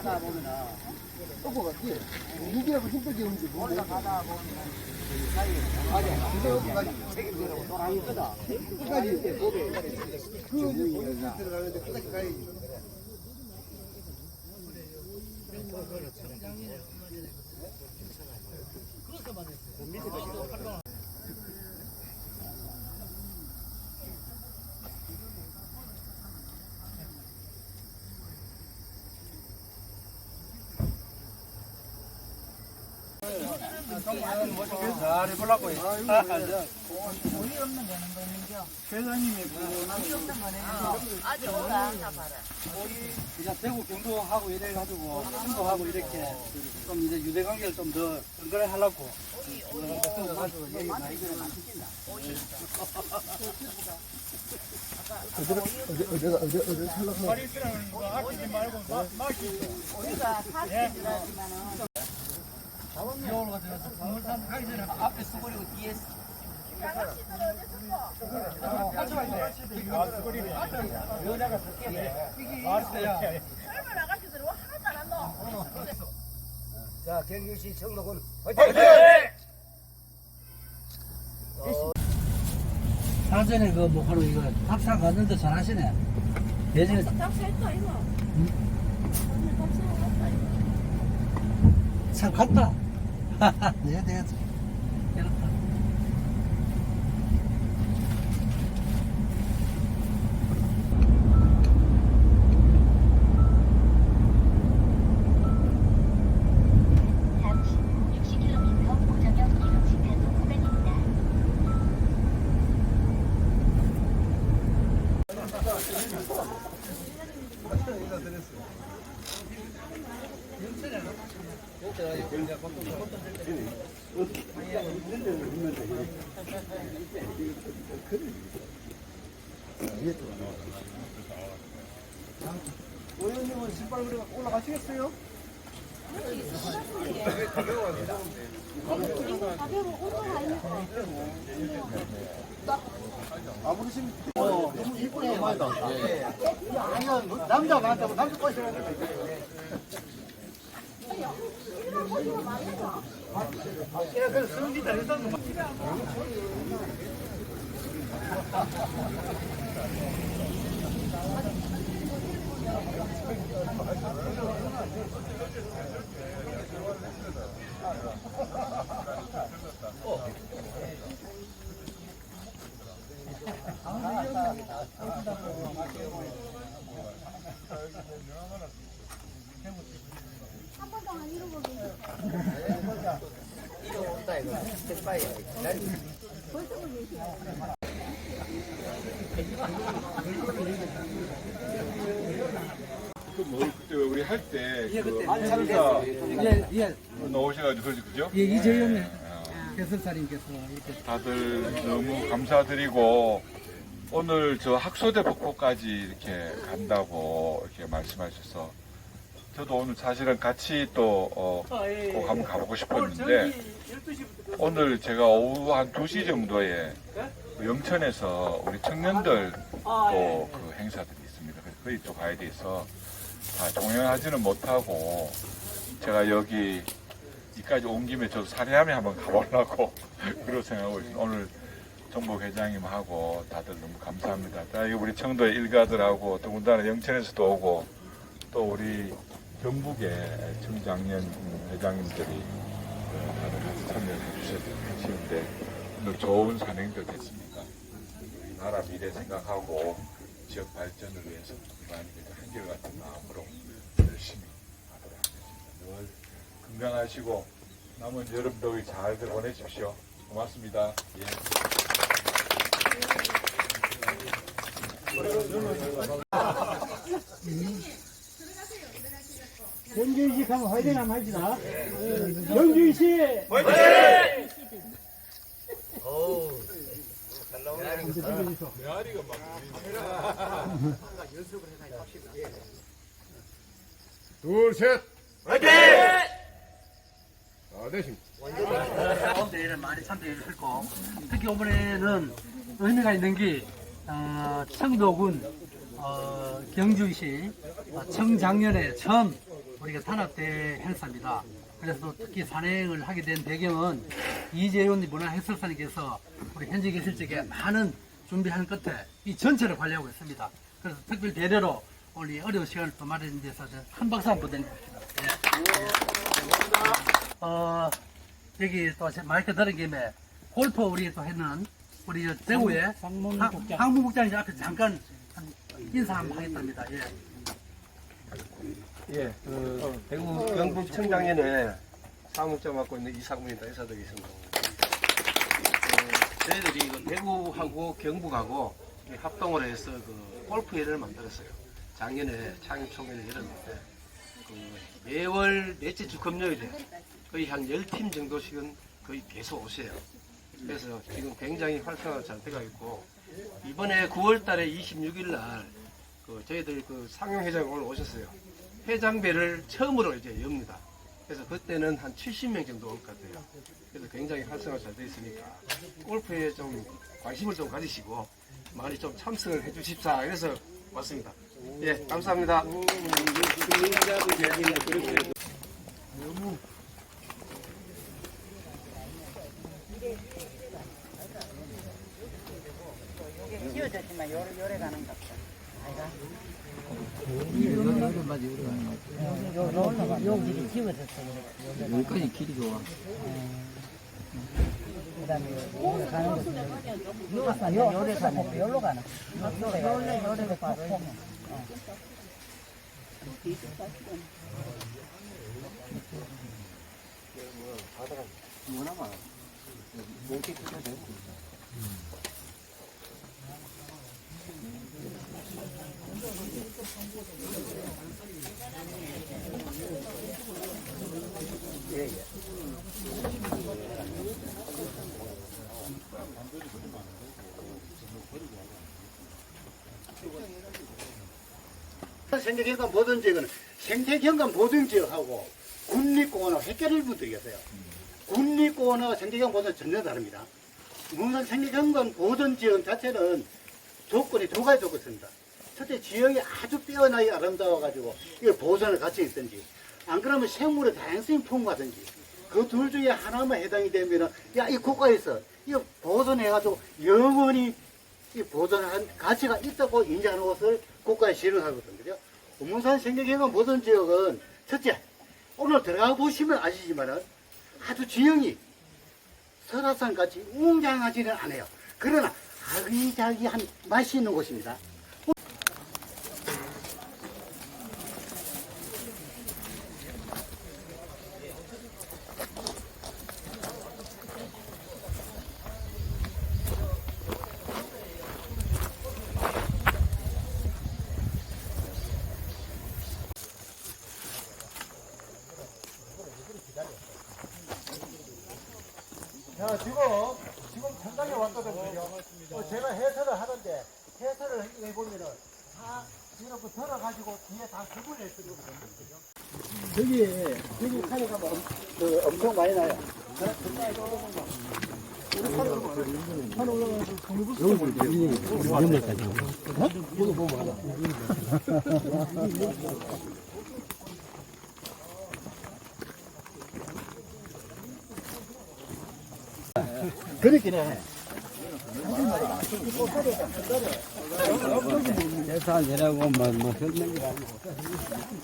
올라가다 보면은 꺾어갔지? 무게하고 힘들게 오는지 모르겠어. 올라가다 보면은 그 사이에 맞아. 근데 여기까지. 책임지라고 또랑이 있거든. 끝까지 이렇게 고개. 그 이제 고개 들어가는데 끝까지 가야지. 잘 해보려고 회장님이 그냥 대구 경도하고 이래 가지고 충도하고 이렇게 좀 이제 유대 관계를 좀더 건강해 하려고 가지고 여기 많이 그래 많겠나 어디, 어디가, 어디, 어디 살라고. 겨울 같은 방울산 가기 전에 앞에 수거리고 뒤에 자, 경주시 청도군 사전에 그 뭐하러 이거 합사 갔는데 전하시네 예전에 답사했다 이거. 오늘 답사했다 이거. 참 갔다 네 내가 이렇다 60km 고정형 이동식 단속 구간입니다. 의원님은 신발 그래 올라가시겠어요? 아무리 심 어, 너무 이쁘네, 맞다. 아니야, 남자 많다고 남자 꼬시는 거 예, 그 그때 행사 예예. 나오셔가지고 그러지 그죠? 예, 이재현네 어, 개설사님께서 이렇게. 다들 너무 감사드리고 오늘 저 학소대 복포까지 이렇게 간다고 이렇게 말씀하셔서 저도 오늘 사실은 같이 또 어, 꼭 한번 가보고 싶었는데 오늘 제가 오후 한 2시 정도에 그 영천에서 우리 청년들 또 그 행사들이 있습니다. 그래서 거기 또 가야 돼서 다 동행하지는 못하고 제가 여기 이까지 온 김에 저도 사례함에 한번 가보려고 그런 생각하고 있습니다. 오늘 정복 회장님하고 다들 너무 감사합니다. 우리 청도의 일가들하고 더군다나 영천에서도 오고 또 우리 경북의 청장년 회장님들이 어, 다들 같이 참여해 주셨는데 오늘 좋은 산행들 됐습니다. 우리 나라 미래 생각하고 지역 발전을 위해서 많이 한결같은 마음으로 건강하시고 남은 여름 더위 잘들 보내십시오. 고맙습니다. 예. 연주이씨 가면 화이팅 하면 합시다. 연주이씨! 화이팅! 어우, 잘 나오네. 메아리가 막 둘, 셋! 화이팅! 3대1을 많이 3대1을 했고 특히 이번에는 의미가 있는 게 어, 청도군 어, 경주시 어, 청장년에 처음 우리가 탄압대 행사입니다. 그래서 특히 산행을 하게 된 배경은 이재훈 문화해설사님께서 우리 현지 계실 적에 많은 준비하는 끝에 이 전체를 관리하고 있습니다. 그래서 특별 대대로 오늘 이 어려운 시간을 또 마련해서 한 박사 한번 드립니다. 예. 어, 여기 또 마이크 들은 김에 골프 우리 또 했는 우리 저 대구의 항문국장님 앞에 잠깐 한 인사 한번 하겠답니다. 예. 예, 그 대구 경북 청장년에 사무점 맡고 있는 이상문입니다. 인사드리겠습니다. 그 저희들이 그 대구하고 경북하고 이 합동을 해서 그 골프회를 만들었어요. 작년에 창립 총회를 열었는데 그 매월 넷째 주 금요일에 거의 한 10팀 정도씩은 거의 계속 오세요. 그래서 지금 굉장히 활성화가 잘 돼가 있고 이번에 9월 달에 26일 날 그 저희들 그 상용회장 오늘 오셨어요. 회장배를 처음으로 이제 엽니다. 그래서 그때는 한 70명 정도 올 것 같아요. 그래서 굉장히 활성화 잘 되어 있으니까 골프에 좀 관심을 좀 가지시고 많이 좀 참석을 해 주십사. 그래서 왔습니다. 예, 감사합니다. 그다음에 가는 거. 아까 요 요래 가는 거. 요로 가는 거. 요래 요래 요래 가고. 바다가 워낙 많아. 이렇게 크게 되고. 생태경관 보존지역은 생태경관 보존지역하고 국립공원하고 획기를 분들이었어요. 국립공원하고 생태경관 보존 전혀 다릅니다. 문산 생태경관 보존지역 자체는 조건이 두 가지 조건이 있습니다. 첫째 지역이 아주 뛰어나게 아름다워가지고 이걸 보존을 같이 있든지 안 그러면 생물의 다양성이 풍부하든지 그 둘 중에 하나만 해당이 되면은 야 이 국가에서 이거 보존해가지고 영원히 이 보존한 가치가 있다고 인정하는 것을 국가에 실현하거든요. 그죠? 우문산 생태경관 보존 지역은 첫째 오늘 들어가 보시면 아시지만은 아주 지형이 설화산 같이 웅장하지는 않아요. 그러나 아기자기한 맛이 있는 곳입니다. 자, 지금, 지금 현장에 왔거든요. 어, 제가 해설을 하는데, 해설을 해보면은, 다, 이렇게 들어가지고 뒤에 다 구분을 해드리거든요. 저기, 저기 산에 가면 엄, 그 엄청 많이 나요. 그렇긴 해.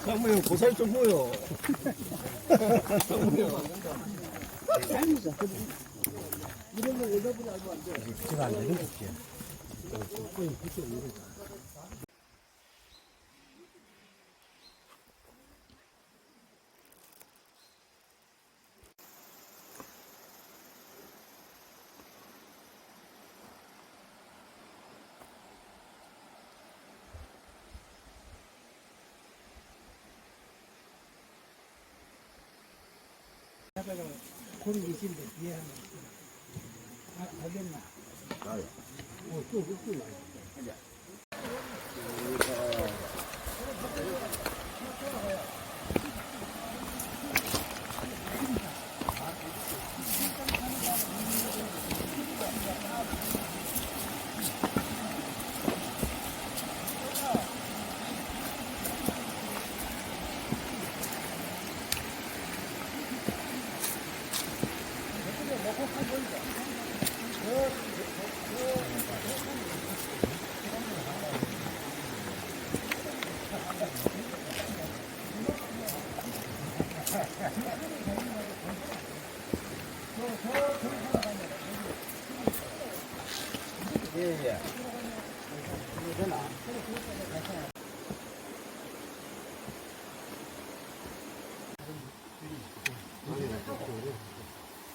뭐, 뭐 고살 좀 모여. 이런 거 여자분이 알고 안 돼. 제가 안 되는 거지. これに的ろで提案が哪？哎だ。あ、大丈夫だ。は、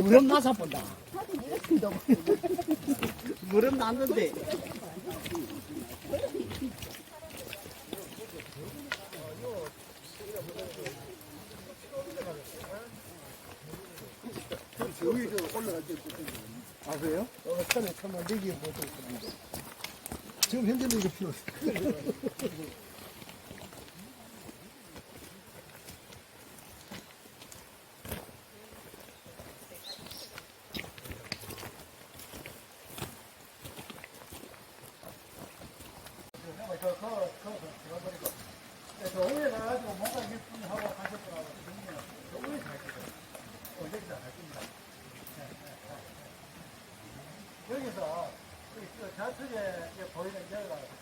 무릎 나서 본다. 무릎 났는데. 아 그래요? 어, 천만 네개 보고 있습니다. 지금 현재는 이거 필요 없어요. 좌측에 보이는 여기가